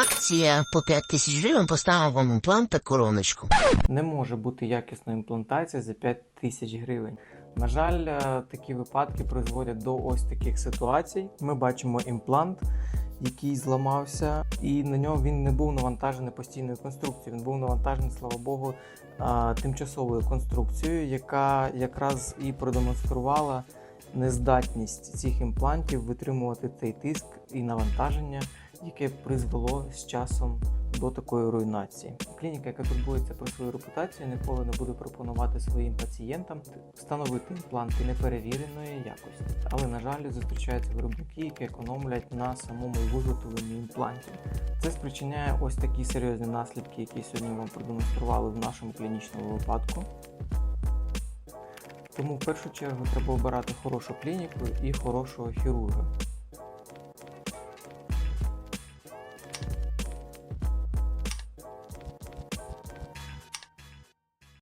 Акція по 5 тисяч гривень поставила вам імплант та короночку. Не може бути якісної імплантації за 5 тисяч гривень. На жаль, е, такі випадки призводять до ось таких ситуацій. Ми бачимо імплант, який зламався, і на нього він не був навантажений постійною конструкцією. Він був навантажений, слава Богу, тимчасовою конструкцією, яка якраз і продемонструвала нездатність цих імплантів витримувати цей тиск і навантаження, яке призвело з часом до такої руйнації. Клініка, яка турбується про свою репутацію, ніколи не буде пропонувати своїм пацієнтам встановити імпланти неперевіреної якості. Але, на жаль, зустрічаються виробники, які економлять на самому виготовленні імплантів. Це спричиняє ось такі серйозні наслідки, які сьогодні вам продемонстрували в нашому клінічному випадку. Тому в першу чергу треба обирати хорошу клініку і хорошого хірурга.